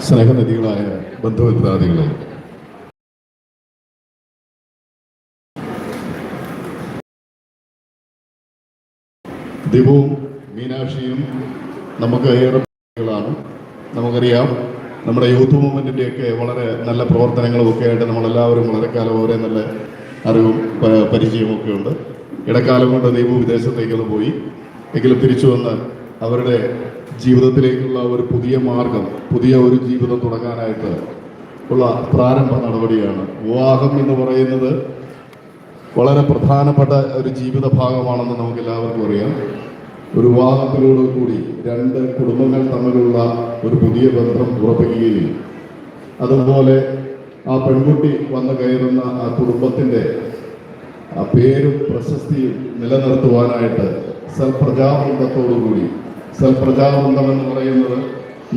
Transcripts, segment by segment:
സ്നേഹനിധികളായ ബന്ധുമിത്രാദികളെ. ദിവവും മീനാക്ഷിയും നമുക്ക് ഏറെ ാണ് നമുക്കറിയാം നമ്മുടെ യൂത്ത് മൂവ്മെന്റിന്റെയൊക്കെ വളരെ നല്ല പ്രവർത്തനങ്ങളും ഒക്കെ ആയിട്ട് നമ്മളെല്ലാവരും വളരെ കാലം അവരെ നല്ല അറിവും പ- പരിചയവും ഒക്കെ ഉണ്ട് ഇടക്കാലം കൊണ്ട് ദീപു വിദേശത്തേക്കൊന്ന് പോയി. എങ്കിലും തിരിച്ചു വന്ന് അവരുടെ ജീവിതത്തിലേക്കുള്ള ഒരു പുതിയ മാർഗം പുതിയ ഒരു ജീവിതം തുടങ്ങാനായിട്ട് ഉള്ള പ്രാരംഭ നടപടിയാണ്. വിവാഹം എന്ന് പറയുന്നത് വളരെ പ്രധാനപ്പെട്ട ഒരു ജീവിത ഭാഗമാണെന്ന് നമുക്ക് എല്ലാവർക്കും അറിയാം. ഒരു വിവാഹത്തിലൂടെ കൂടി രണ്ട് കുടുംബങ്ങൾ തമ്മിലുള്ള ഒരു പുതിയ ബന്ധം ഉറപ്പിക്കുകയും അതുപോലെ ആ പെൺകുട്ടി വന്നു കയറുന്ന ആ കുടുംബത്തിന്റെ പേരും പ്രശസ്തിയും നിലനിർത്തുവാനായിട്ട് സൽപ്രജാവൃന്ദത്തോടുകൂടി സൽപ്രജാവൃന്ദം എന്ന് പറയുന്നത്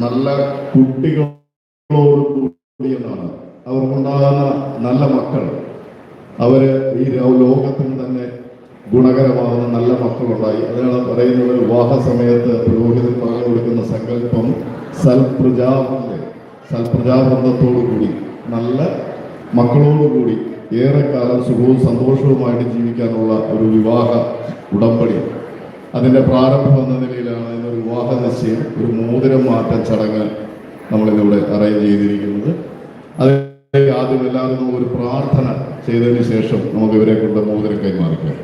നല്ല കുട്ടികളോട് കൂടി എന്നാണ്. അവർക്കുണ്ടാകുന്ന നല്ല മക്കൾ. അവർ ഈ ലോകത്തിന് തന്നെ ഗുണകരമാകുന്ന നല്ല മക്കളുണ്ടായി. അതാണ് പറയുന്നത് വിവാഹ സമയത്ത് പുരോഹിതൻ പറഞ്ഞു കൊടുക്കുന്ന സങ്കല്പം സൽപ്രജാബന്ധ സൽപ്രജാബന്ധത്തോടുകൂടി നല്ല മക്കളോടുകൂടി ഏറെക്കാലം സുഖവും സന്തോഷവുമായിട്ട് ജീവിക്കാനുള്ള ഒരു വിവാഹ ഉടമ്പടി. അതിന്റെ പ്രാരംഭം എന്ന നിലയിലാണ് ഇന്നൊരു വിവാഹ നിശ്ചയം ഒരു മോതിരം മാറ്റ ചടങ്ങ് നമ്മളിതിവിടെ അറേഞ്ച് ചെയ്തിരിക്കുന്നത്. അത് ആദ്യം എല്ലാവരും ഒരു പ്രാർത്ഥന ചെയ്തതിന് ശേഷം നമുക്ക് ഇവരെ കൊണ്ട് മോതിരം കൈമാറിക്കാം.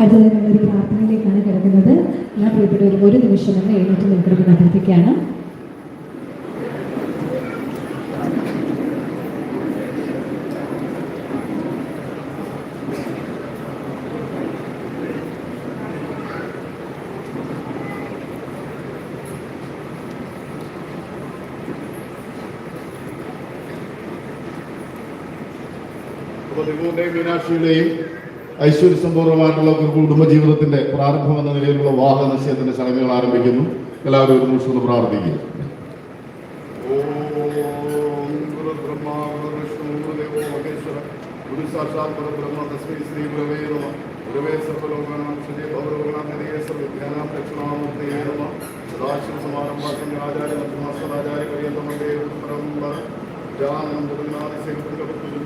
നമ്മളൊരു പ്രാർത്ഥനയിലേക്കാണ് കിടക്കുന്നത്. ഞാൻ പ്രിയപ്പെട്ടവരും ഒരു നിമിഷം എന്ന് എഴുന്നേറ്റ് നിൽക്കുന്നത് അഭ്യർത്ഥിക്കുകയാണ്. ദിവുവിന്റെയും മീനാക്ഷിയുടെയും ഐശ്വര്യ സമ്പൂർണമായിട്ടുള്ള ഒരു കുടുംബജീവിതത്തിന്റെ പ്രാരംഭം എന്ന നിലയിലുള്ള വാഹന നിശ്ചയത്തിന്റെ ചടങ്ങുകൾ ആരംഭിക്കുന്നു. എല്ലാവരും ഒരു നിമിഷം പ്രാർത്ഥിക്കുക. സാക്ഷാത് ശ്രീ ഗുരവേ നമ. സംഘാചാര്യ മധ്യമാസ്കരാചാര്യ പര്യന്തമേ ജാനം ജഗന്നാഥ ശേഖരപുരം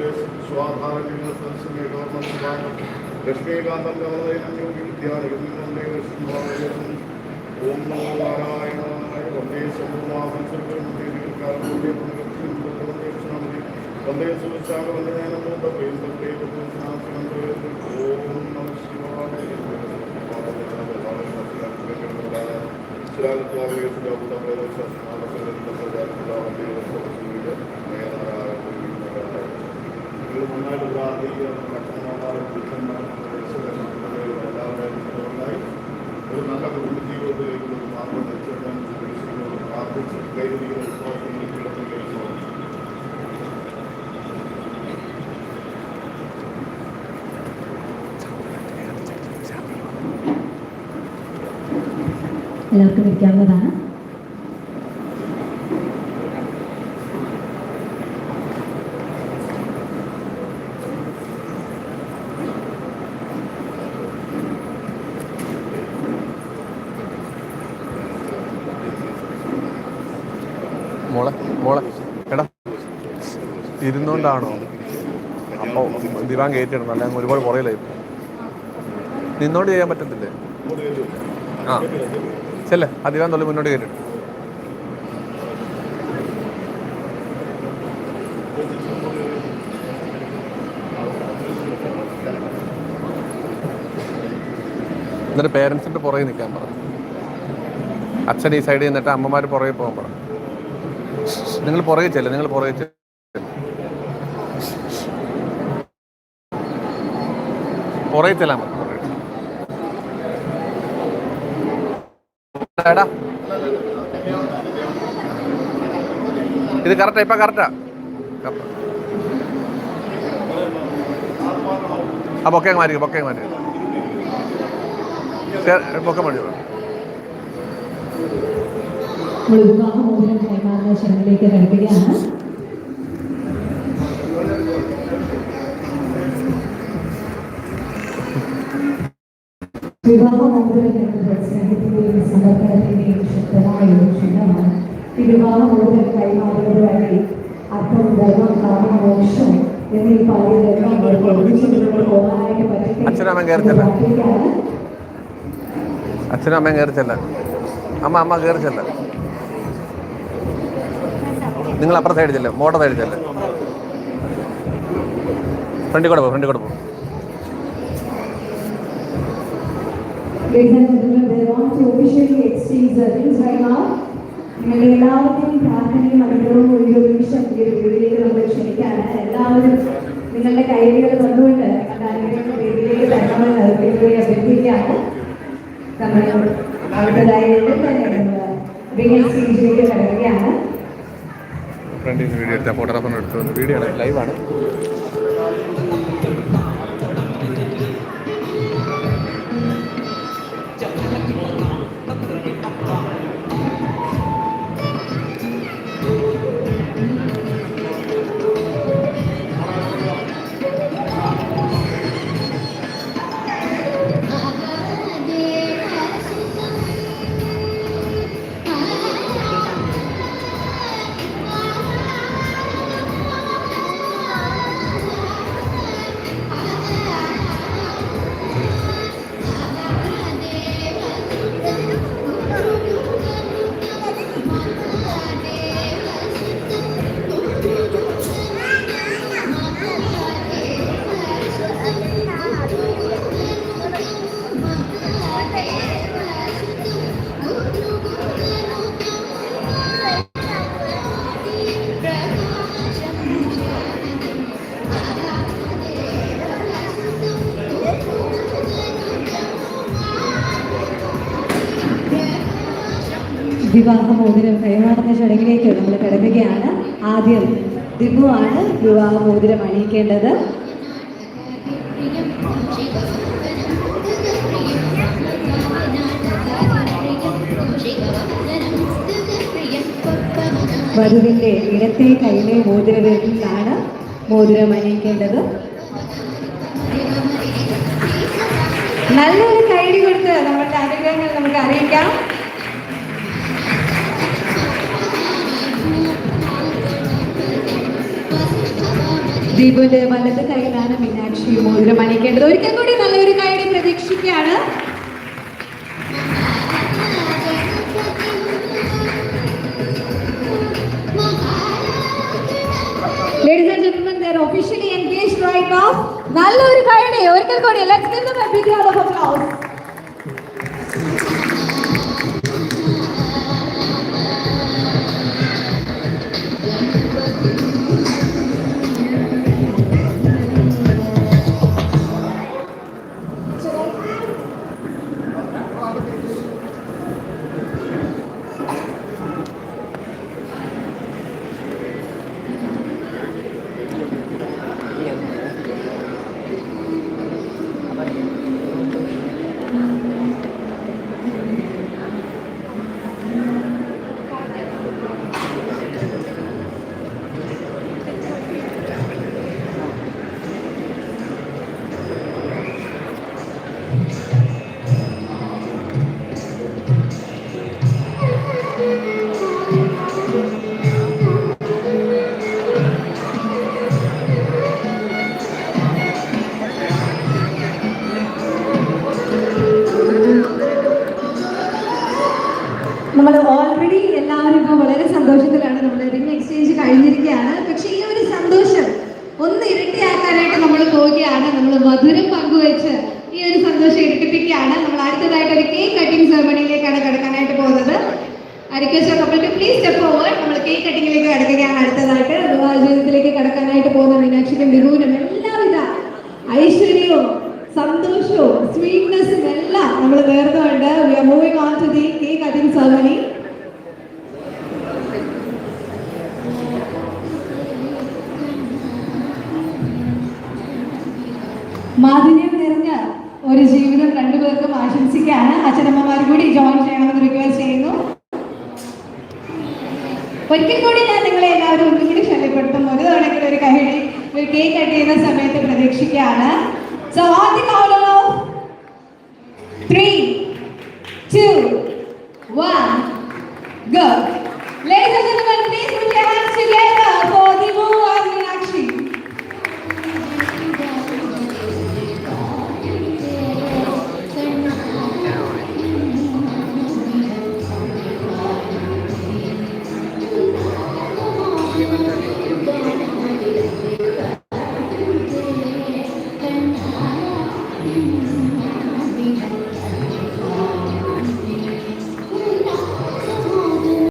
നമാമി പ്രിയേശ്വരവാദമംഗലം ഏകനായ മുഖ്യനായ ായ ദേവനായ ഗുണനാശിനി ശ്രീ ശ്രീ വരദമൂർത്തിയെ നമോ ലക്ഷ്മീകാന്തം ഓം നമോ നാരായണായ വന്ദേ ശംഭുമാസം വന്ദേ സുശാഖ വന്ദേ നമോ തപ്പേ തപ്പേ ഓം നമ ശിവായ വിശ്വാസങ്ങളിൽ കിടന്നു എല്ലാവർക്കും ഇരിക്കാവുന്നതാണ് ഇരുന്നോണ്ടാണോ അപ്പോൾ ദിവാൻ കയറ്റിയിടണം അല്ലെങ്കിൽ ഒരുപാട് പുറയിലായി നിന്നോട് ചെയ്യാൻ പറ്റത്തില്ലേ? ആ. ചെല്ലേ. ആ ദിവാൻ തൊള്ളി മുന്നോട്ട് കയറ്റിട്ടു എന്നിട്ട് പേരൻസിന്റെ പുറകെ നിൽക്കാൻ പറ അച്ഛൻ ഈ സൈഡിൽ നിന്നിട്ട് അമ്മമാർ പുറകെ പോകാൻ പറ നിങ്ങൾ പുറകെ ചെല്ലേ. നിങ്ങൾ പുറകെ ചെല്ല്. പുറകെ. എടാ. ഇത് കറക്റ്റാ ഇപ്പൊ കറക്റ്റാ ആ. ബൊക്കെ മാറ്റി ബൊക്കെ മാറ്റി ബൊക്കെ മാറ്റി വിവാഹമോചനം കൈമാറുന്ന ചടങ്ങിലേക്ക് കടക്കുകയാണ്. വിവാഹമോചനം എന്നത് സ്നേഹത്തിന്റെയും സമർപ്പണത്തിന്റെയും ശക്തമായ ഒരു ചിഹ്നമാണ് ഈ വിവാഹമോചനം കൈമാറുന്നത് വഴി അർത്ഥം ധർമ്മം കാമം മോക്ഷം എന്നീ പറയുന്നതെല്ലാം അവർക്ക് ഒരുമിച്ച് മുന്നോട്ട് പോകാനായിട്ട് പറ്റും അച്ഛനമ്മ കയറിച്ചല്ല. പ്രാർത്ഥിക്കുകയാണ് അച്ഛനും അമ്മയും കയറി ചെല്ല അമ്മ അമ്മ കയറിച്ചല്ല. നിങ്ങൾ അപ്പുറം സൈഡ് ചെല്ല. മോട്ടർ സൈഡ് ചെല്ല. ഫ്രണ്ടിൽ കൂടെ പോ ഫ്രണ്ടിൽ കൂടെ പോ. Ladies and gentlemen, they want to officially exchange the rings right now. എല്ലാവർക്കും പ്രാർത്ഥനയും അനുഗ്രഹവും ഒരു നിമിഷം ഈ നമ്മൾ ക്ഷണിക്കാണ് എല്ലാവരും നിങ്ങളുടെ കൈകൾ തന്നുകൊണ്ട് നിങ്ങളുടെ വേദിയിലേക്ക് തരണമെന്ന് വേദിയെ അഭ്യർത്ഥിക്കുകയാണ് നമ്മൾ റിംഗ് എക്സ്ചേഞ്ചിലേക്ക് കടക്കുകയാണ് വീഡിയോ എടുത്ത ഫോട്ടോഗ്രാഫർ എടുത്തു വീഡിയോ ആണ് ലൈവാണ് വിവാഹമോതിരം കൈമാറുന്ന ചടങ്ങിലേക്ക് നമ്മൾ കിടക്കുകയാണ്. ആദ്യം ദിബുവാണ് വിവാഹ മോതിരം അണിയിക്കേണ്ടത്. വധുവിന്റെ ഇടത്തെ കൈയിലെ മോതിരവിരലിലാണ് മോതിരം അണിയിക്കേണ്ടത് നല്ലൊരു കൈഡി കൊടുത്ത് നമ്മളുടെ അനുഗ്രഹങ്ങൾ നമുക്ക് അറിയിക്കാം. ജീബുവിന്റെ വലത് കൈതാണ് മീനാക്ഷിയും മോതിരമണിക്കേണ്ടത്. ഒരിക്കൽ കൂടി നല്ലൊരു കൈയുടെ പ്രതീക്ഷിക്കുകയാണ്. ഒരിക്കൽ കൂടി ലക്ഷ്യം മധുരം പങ്കുവെച്ച് ഈ ഒരു സന്തോഷം ഇരട്ടിപ്പിക്കുകയാണ് നമ്മൾ അടുത്തതായിട്ട് ഒരു കേക്ക് കട്ടിംഗ് സെറമണിയിലേക്കാണ് കിടക്കാനായിട്ട് പോകുന്നത്. നമ്മൾ കേക്ക് അടുത്തതായിട്ട്. കടക്കാനായിട്ട് പോകുന്ന മീനാക്ഷിക്കും ബിഹുവിനും എല്ലാവിധ ഐശ്വര്യവും സന്തോഷവും സ്വീറ്റ്നെസ്സും എല്ലാം നമ്മൾ നേർന്നുകൊണ്ട് we are moving on to the cake cutting ഒരിക്കൽ കൂടി ഞാൻ നിങ്ങളെ എല്ലാവരും ഒന്നുകൂടി ശല്യപ്പെടുത്തും ഒരു തവണക്കിൽ ഒരു കൈഡി ഒരു കേക്ക് കട്ട് ചെയ്യുന്ന സമയത്ത് പ്രതീക്ഷിക്കുകയാണ്. Ladies and gentlemen, please put your hands together for the moon.